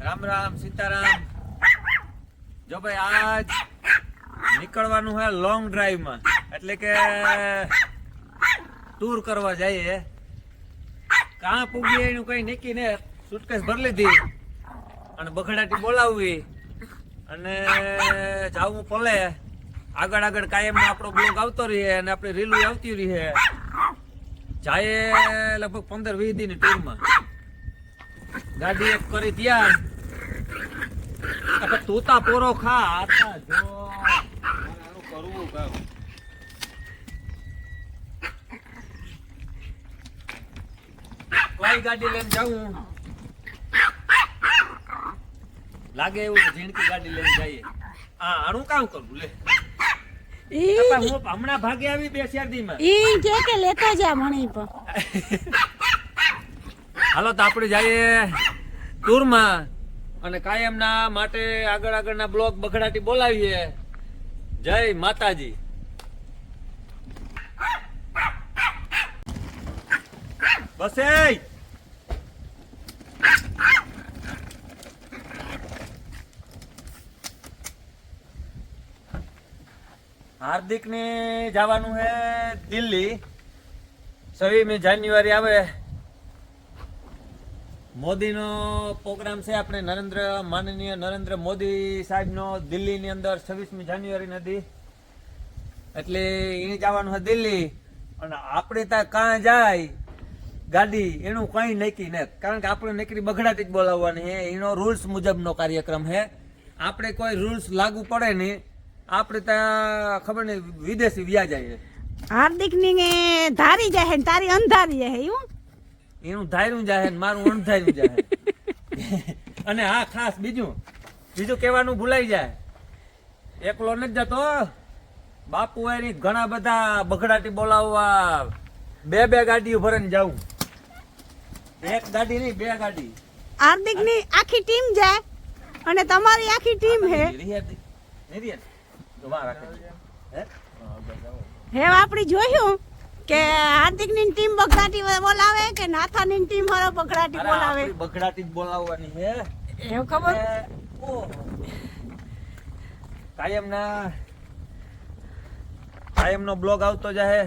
રામ રામ, સીતારામ. જો ભાઈ, આજ નીકળવાનું હે લોંગ ડ્રાઈવમાં એટલે કે ટૂર કરવા જઈએ. કાં પૂગીએ એનું કઈ નીકી ને સુટકેસ ભરી લીધી અને બખડાટી બોલાવવી. અને જાવું પલે આગળ આગળ કાયમ આપણો બ્લોગ આવતો રહીએ અને આપણે રીલું આવતી રહીએ. જાય લગભગ પંદર વીસ દિન ટૂરમાં ગાડી એક કરી ત્યાં. તોતા પોરો ખા જો કરવું કામ કઈ ગાડી લઈને જાઉં. લાગે એવું કે ઝીણકી ગાડી લઈને જઈએ. આ આનું કામ કરવું લે. હું હમણાં ભાગે આવી બે ચાર ઈ કે કે લેતા જા મણી પણ હાલો તો આપણે જઈએ ટૂરમાં. અને કાયમના માટે આગળ આગળના બ્લોક બખડાટી બોલાવીએ. જય માતાજી. બસ એ હાર્દિક ને જવાનું હે દિલ્હી. છવ્વીસમી જાન્યુઆરી આવે. મોદીનો પ્રોગ્રામ છે આપણે નરેન્દ્ર, માનનીય નરેન્દ્ર મોદી સાહેબનો દિલ્હીની અંદર છવ્વીસમી જાન્યુઆરી નથી એટલે એને જવાનું છે દિલ્હી. અને આપણે ત્યાં કાં જાય? ગાડી, એનું કંઈ નક્કી નથી. કારણ કે આપણે નકરી બગડાટી જ બોલાવવાની છે. એનો રૂલ્સ મુજબનો કાર્યક્રમ છે. આપણે કોઈ રૂલ્સ લાગુ પડે નહીં. આપણે ત્યાં ખબર નહીં, વિદેશી વ્યાજ જઈએ હાર્દિકની ધારી જાય તારી અંધારી જાય એવું? એનું ધાર્યું જાય ને મારું અણધાર્યું જાય અને હા ખાસ બીજું બીજું કહેવાનું ભૂલાઈ જાય. એકલો નથી જતો બાપુ એની ઘણા બધા બગડાટી બોલાવવા. બે બે ગાડીઓ ભરીને જાઉં. એક ગાડી નહીં બે ગાડી. હાર્દિકની આખી ટીમ જાય અને તમારી આખી ટીમ હે? હે આપણી જોયું. કે હાર્દિકની ટીમ બગડાટી બોલાવે કે નાથાની ટીમ હરો બગડાટી બોલાવે? બગડાટી જ બોલાવવાની હે. એવું ખબર? કાયમ ના કાયમ નો બ્લોગ આવતો જાય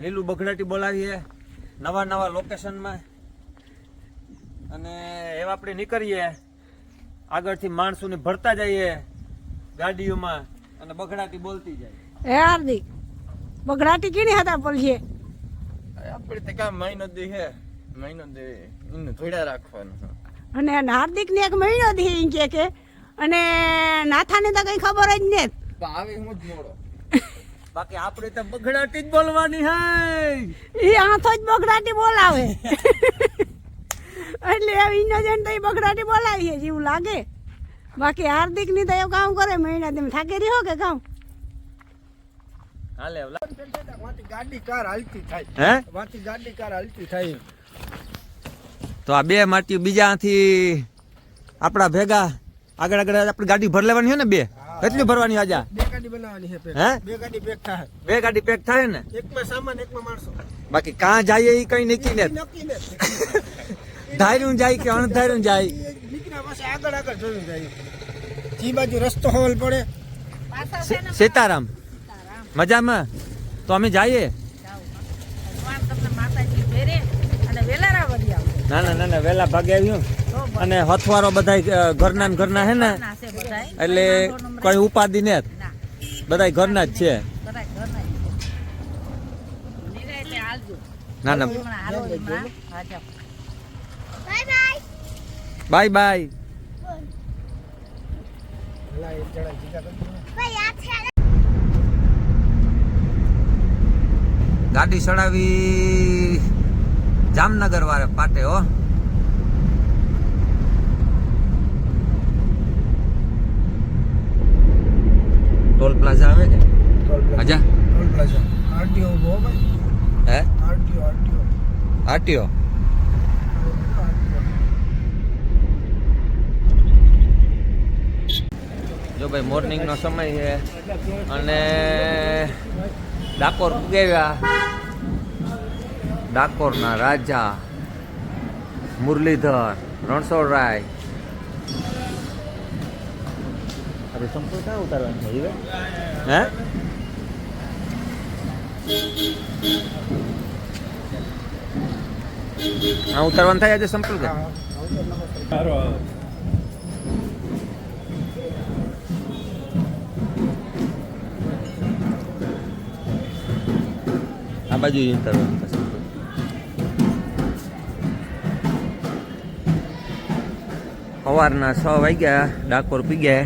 લીલું બગડાટી બોલાવીએ. નવા નવા લોકેશનમાં. અને એવા આપણે નીકળીએ. આગળથી માણસોને ભરતા જઈએ ગાડીઓમાં અને બગડાટી બોલતી જાય. હે હાર્દિક બગડાટી કીની હતા બોલીએ આપણે તો કામ મહિનો દી હે. મહિનો દી એને થોડા રાખવાનું અને હાર્દિક ને એક મહિનો દી કે કે અને નાથાને તો કઈ ખબર જ ને. આવે હું જ મોડો. બાકી આપણે તો બગડાટી જ બોલવાની હે. એ આંથો જ બગડાટી બોલાવે. એટલે ઇનોજન તો એ બગડાટી બોલાવીએ જેવું લાગે. બાકી હાર્દિકની તો એવું કામ કરે મહિના તમે થાકી રહ્યો કે કામ? હાલે ગાડી કાર હાલતી થાય. હે? વાંથી ગાડી કાર હાલતી થાય. તો આ બે માટી બીજાથી આપણા ભેગા આગળ આગળ આપણે ગાડી ભર લેવાની છે ને બે? કેટલી ભરવાની આજે? બે ગાડી બનાવવાની છે હે? બે ગાડી પેક થાય. બે ગાડી પેક થાય ને? એકમાં સામાન એકમાં માણસો. બાકી કાં જાય એ કઈ નક્કી ને ધાર્યું જાય કે અણધાર્યું જાય? નીકળ્યા પાસે આગળ આગળ જોયું જાય. જી બાજુ રસ્તો હોલ પડે. સીતારામ. મજામાં? તો અમે જઈએ? ના ના ના ના વહેલા ભાગે આવ્યું અને હથવારો બધા ઘરના ને ઘરના હે ને? એટલે કોઈ ઉપાધિ ને બધા ઘરના જ છે. ના ના. બાય બાય પેલા એક જણા જીગા કરી ગાડી ચડાવી જામનગર વાળે પાટે હો. ટોલ પ્લાઝા આવે કે? અજા. Toll plaza. આરટીઓ બો ભાઈ. હે? RTO RTO. આરટીઓ? જો ભાઈ મોર્નિંગનો સમય છે અને ડાકોર ઉગાવ્યા ડાકોરના રાજા મુરલીધર રણછોડરાય. આપણે સંપૂર્ણ ક્યાં ઉતારવાનું છે હે? હા ઉતારવાનું થાય આજે સંપૂર્ણ આ બાજુ ઉતારવાનું થશે સવારના છ વાગ્યા ડાકોર પી ગયા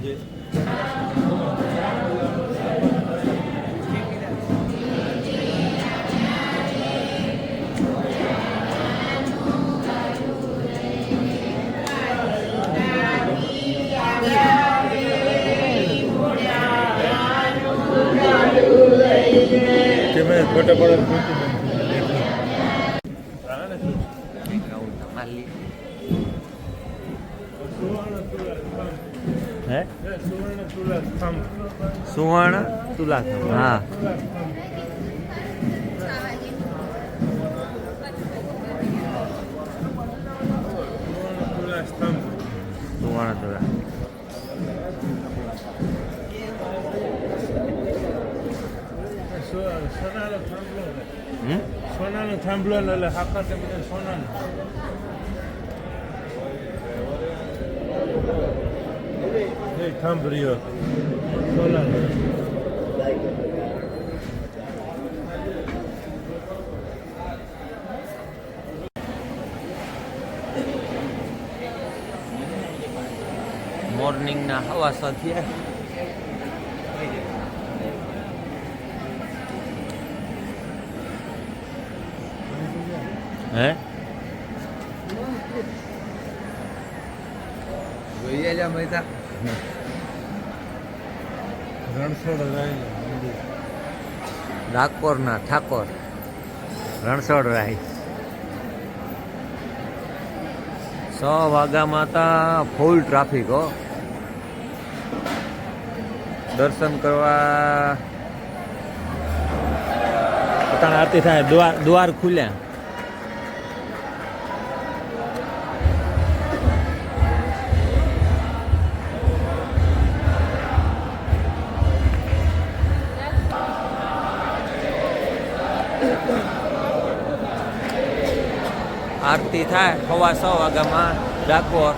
હે સુવર્ણ તુલા હા સુવર્ણ તુલા સોનાનો થાંભલો હમ સોનાનો થાંભલો ને એટલે હાકર તે બધા સોનાનો સોનાનો મોર્નિંગના હવા સાથે. હે? જોઈએ જા મહેતા. ડાકોરના ઠાકોર. રણછોડ રાય. સો વાગામાં તા ફૂલ ટ્રાફિક હો. દર્શન કરવા પોતાના આરતી થાય, દ્વાર દ્વાર ખુલ્યા. થાય. સવા છ વાગ્યામાં ડાકોર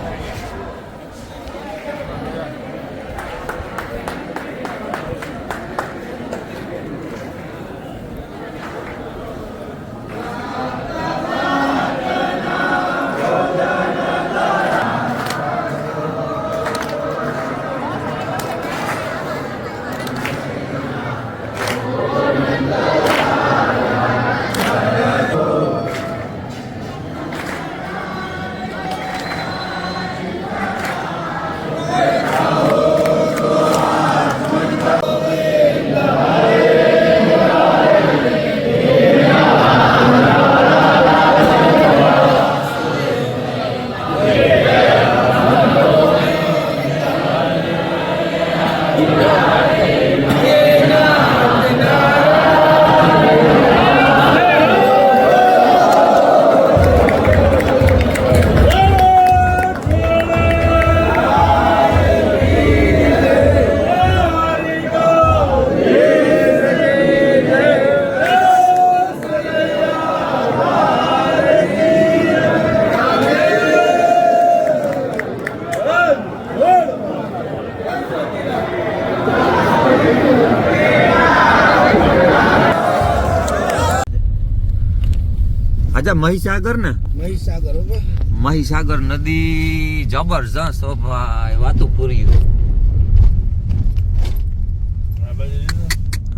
મહીસાગર ને? મહીસાગર હો મહીસાગર નદી જબરજસ્ત હો ભાઈ વાતું પૂરી.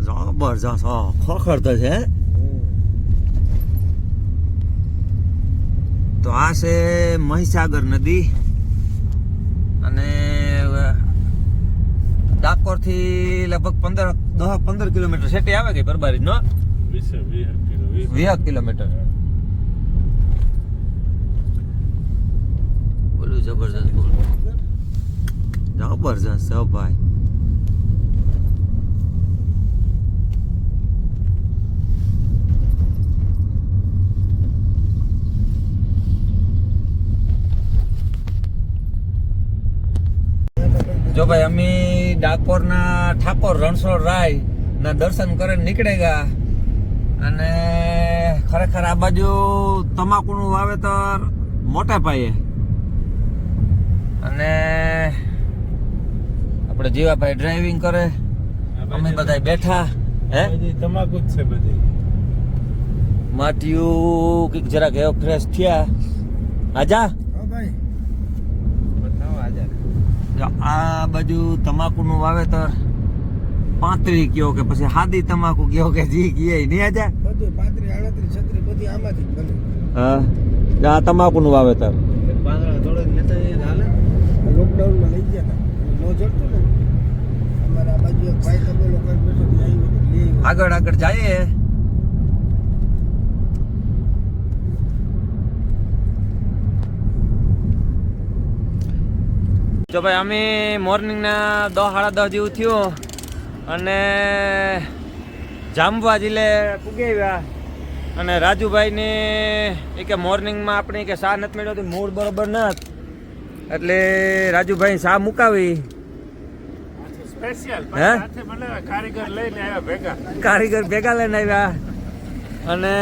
જબરજસ્ત હો ખોખર તો છે. તો આ છે મહીસાગર નદી. અને ડાકોરથી લગભગ પંદર દસ પંદર કિલોમીટર સેટી આવે કે પરબારી નો? વીસ વીસ કિલો જબરજસ્ત વીસ જબરજસ્ત છે ભાઈ. જો ભાઈ, અમે ડાકોરના ઠાકોર રણછોડ રાય ના દર્શન કરીને નીકળે ગયા. અને ખરેખર આ બાજુ તમાકુનું વાવેતર મોટા પાયે. અને આપણે જીવાભાઈ ડ્રાઇવિંગ કરે. અમે બધા બેઠા હે? તમાકુ જ છે બધી. માટીયું કંઈક જરાક એવો ફ્રેશ થયા. આજા. બતાવો આજે. જો આ બાજુ તમાકુનું વાવેતર પાંત્રી કયો કે પછી હાદી તમાકુ કયો કે જી કીએ નહીં આજા? બધું પાંત્રી આડત્રીસ છત્રીસ બધી આમાંથી જ બને. હા. આ તમાકુનું વાવેતર. પાંદડા થોડોક લેતા લોકડાઉનમાં લઈ ગયા નો જડતું ને? અમારા બાજુ ભાઈ તમે આવ્યો. આગળ આગળ જઈએ. જો ભાઈ, અમે મોર્નિંગના દસ સાડા દસ જેવું થયું અને જામવા જિલ્લે પૂગી આવ્યા. અને રાજુભાઈને એ કે મોર્નિંગમાં આપણે કે સા નથી મળ્યો મૂળ બરોબર નથી. એટલે રાજુભાઈ શા મુકાવી. કારીગર લઈને ભેગા. લઈને આવ્યા. અને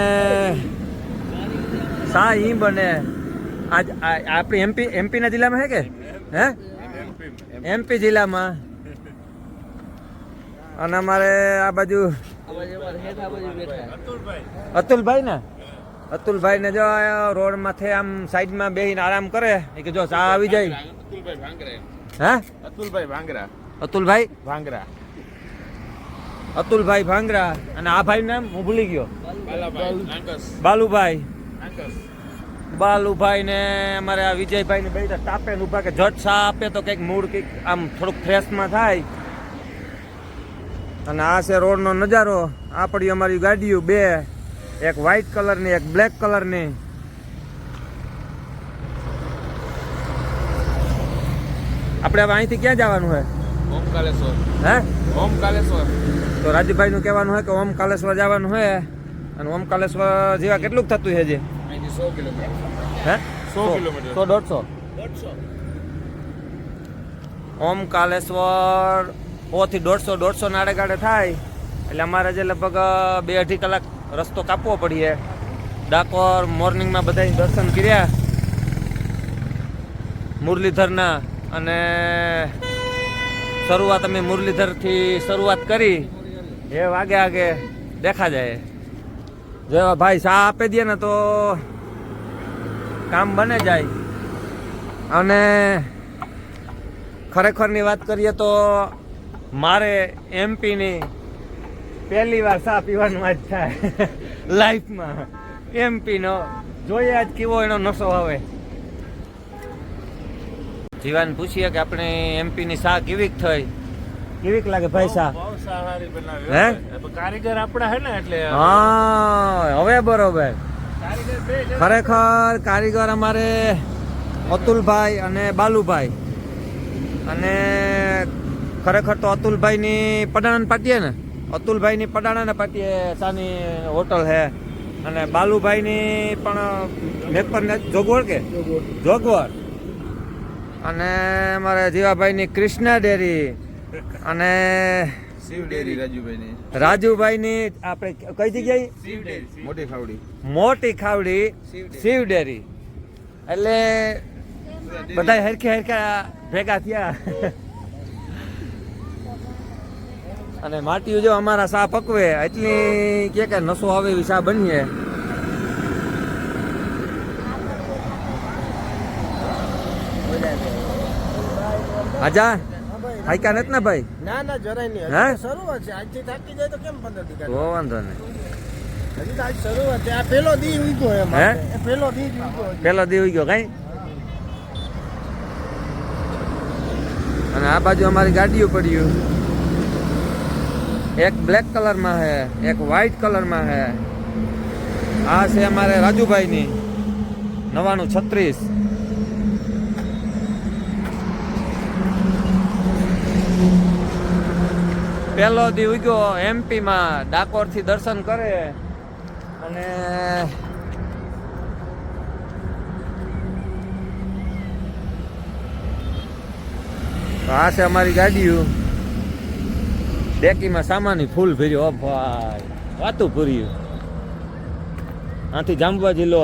શા ઈ બને આજ આ- આપણી એમપી એમપીના જિલ્લામાં હે કે? હે? એમપી જિલ્લામાં. અને અમારે આ બાજુ અતુલભાઈ. અતુલભાઈ ને? અતુલભાઈ ને જો રોડ માથે આમ સાઈડમાં બેહીને આરામ કરે એ કે જો ચા આવી જાય. અતુલભાઈ ભાંગરા. હે? અતુલભાઈ ભાંગરા. અતુલભાઈ? ભાંગરા. અતુલભાઈ ભાંગરા. અને આ ભાઈ નામ હું ભૂલી ગયો. બાલાભાઈ બાલુભાઈ. ને અમારે આ વિજયભાઈ ને બે તાપે ને ઊભા કે જટ સા આપે તો કંઈક મૂળ કંઈક આમ થોડુંક ફ્રેશમાં થાય. અને આ છે રોડનો નજારો. આ પડી અમારી ગાડીઓ બે. એક વ્હાઈટ કલરની એક બ્લેક કલરની આપણે હવે અહીંથી ક્યાં જવાનું છે ઓમકાલેશ્વર હે? ઓમકાલેશ્વર તો રાજુભાઈ નું કહેવાનું હોય કે ઓમ કાલેશ્વર જવાનું હોય અને ઓમ કાલેશ્વર જેવા કેટલું થતું છે જે? સો કિલોમીટર. હે? સો કિલોમીટર. સો દોઢસો. ઓમ કાલેશ્વર ઓથી થી દોઢસો દોઢસો નાડે ગાડે થાય. એટલે અમારે જે લગભગ બે અઢી કલાક રસ્તો કાપવો પડીએ. ડાકોર મોર્નિંગમાં બધા દર્શન કર્યા. મુરલીધરના અને શરૂઆત અમે મુરલીધરથી શરૂઆત કરી. એ વાગે આગે દેખા જાય. જો ભાઈ શાહ આપી દે ને તો કામ બને જાય. અને ખરેખરની વાત કરીએ તો મારે એમપીની પહેલી વાર સા પીવાનું આજ થાય. લાઈફમાં એમપીનો જોઈએ આજ કેવો એનો નશો આવે. જીવાન પૂછીએ કે આપણે એમપીની સા કેવીક થઈ? કેવીક લાગે ભાઈ બનાવી હે? કારીગર આપણા હે ને એટલે હા હવે બરોબર. ખરેખર કારીગર અમારે અતુલભાઈ અને બાલુભાઈ. અને ખરેખર તો અતુલભાઈની પડાણા પાટીએ ને? અતુલભાઈની પડાણાના પાટીએ સાની હોટલ છે અને બાલુભાઈની પણ મેપર ને જોગવડ કે? જોગવડ અને અમારે જીવાભાઈની કૃષ્ણા ડેરી. અને રાજુભાઈની. રાજુભાઈની આપણે કઈ જગ્યાએ? મોટી ખાવડી. મોટી ખાવડી શિવ ડેરી. એટલે બધા હરખે હરખા ભેગા થયા. અને માટીઓ જો અમારા સા પકવે એટલી કે કે નસો આવે એવી સા બનીએ. આજા હાઈકા નથી ને ભાઈ? ના ના જરાય નહીં. હા? શરૂઆત છે. આજથી થાકી જાય તો કેમ પંદર દી હો વાંધો નહીં. હજી તો આજ શરૂઆત છે. આ પેલો દી ઉગ્યો એમ હે? પેલો દી ઉગ્યો પેલો દી ગયો કઈ? અને આ બાજુ અમારી ગાડીઓ પડ્યું એક બ્લેક કલરમાં છે એક વ્હાઈટ કલરમાં છે આ છે અમારે રાજુભાઈની, નવાણું છત્રીસ. પહેલો દી ઉગ્યો એમપીમાં ડાકોરથી દર્શન કરે. અને આ છે અમારી ગાડીઓ. ડેકીમાં સામાની ફૂલ ભર્યો ભાઈ વાતું પૂર્યું આથી જાંબવા જિલ્લો